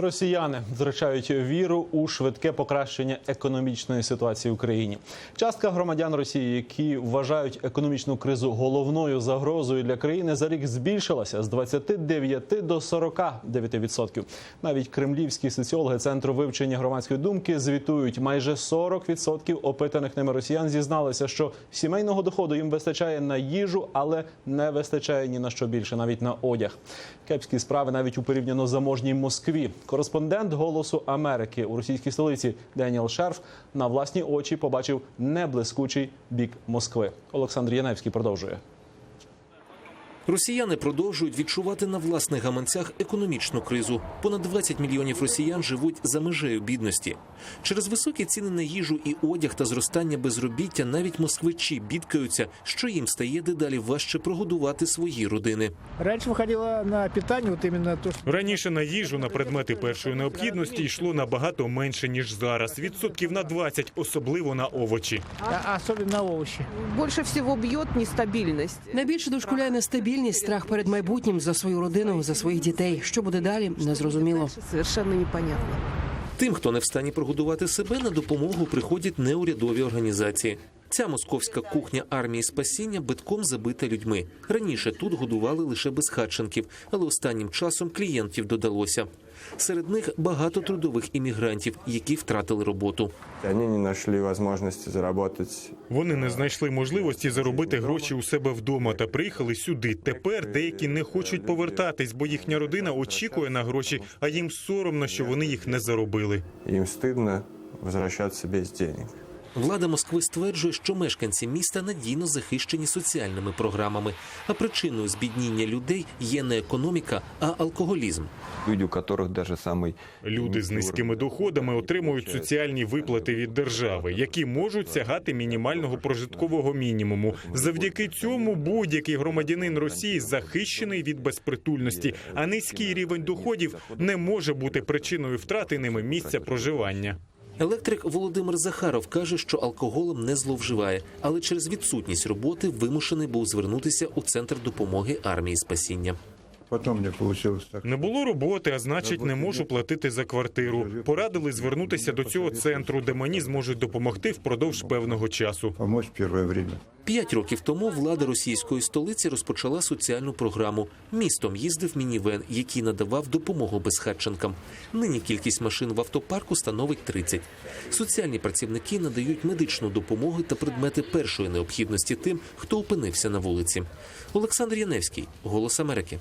Росіяни втрачають віру у швидке покращення економічної ситуації в Україні. Частка громадян Росії, які вважають економічну кризу головною загрозою для країни, за рік збільшилася з 29 до 49%. Навіть кремлівські соціологи центру вивчення громадської думки звітують, майже 40% опитаних ними росіян зізналися, що сімейного доходу їм вистачає на їжу, але не вистачає ні на що більше, навіть на одяг. Кепські справи навіть у порівняно заможній Москві. Кореспондент Голосу Америки у російській столиці Деніел Шерф на власні очі побачив неблискучий бік Москви. Олександр Яневський продовжує. Росіяни продовжують відчувати на власних гаманцях економічну кризу. Понад 20 мільйонів росіян живуть за межею бідності. Через високі ціни на їжу і одяг та зростання безробіття навіть москвичі бідкаються, що їм стає дедалі важче прогодувати свої родини. Раньше выходило на питание, вот именно то, что... Раніше на їжу на предмети першої необхідності йшло набагато менше ніж зараз. Відсотків на 20, особливо на овочі. а особенно на овощи. Больше всего бьет нестабильность. Найбільше дошкуляє нестабільність, страх перед майбутнім за свою родину, за своїх дітей. Що буде далі, незрозуміло. Совершенно непонятно. Тим, хто не в стані прогодувати себе, на допомогу приходять неурядові організації. Ця московська кухня армії спасіння битком забита людьми. Раніше тут годували лише безхатченків, але останнім часом клієнтів додалося. Серед них багато трудових іммігрантів, які втратили роботу. Вони не знайшли можливості заработать. Вони не знайшли можливості заробити гроші у себе вдома та приїхали сюди. Тепер деякі не хочуть повертатись, бо їхня родина очікує на гроші, а їм соромно, що вони їх не заробили. Їм стидно повертатися без денег. Влада Москви стверджує, що мешканці міста надійно захищені соціальними програмами, а причиною збідніння людей є не економіка, а алкоголізм. люди, у которых даже самый Люди з низькими доходами отримують соціальні виплати від держави, які можуть сягати мінімального прожиткового мінімуму. Завдяки цьому будь-який громадянин Росії захищений від безпритульності, а низький рівень доходів не може бути причиною втрати ними місця проживання. Електрик Володимир Захаров каже, що алкоголем не зловживає, але через відсутність роботи вимушений був звернутися у центр допомоги армії спасіння. Не було роботи, а значить, не можу платити за квартиру. Порадили звернутися до цього центру, де мені зможуть допомогти впродовж певного часу. П'ять років тому влада російської столиці розпочала соціальну програму. Містом їздив мінівен, який надавав допомогу безхатченкам. Нині кількість машин в автопарку становить 30. Соціальні працівники надають медичну допомогу та предмети першої необхідності тим, хто опинився на вулиці. Олександр Яневський, Голос Америки.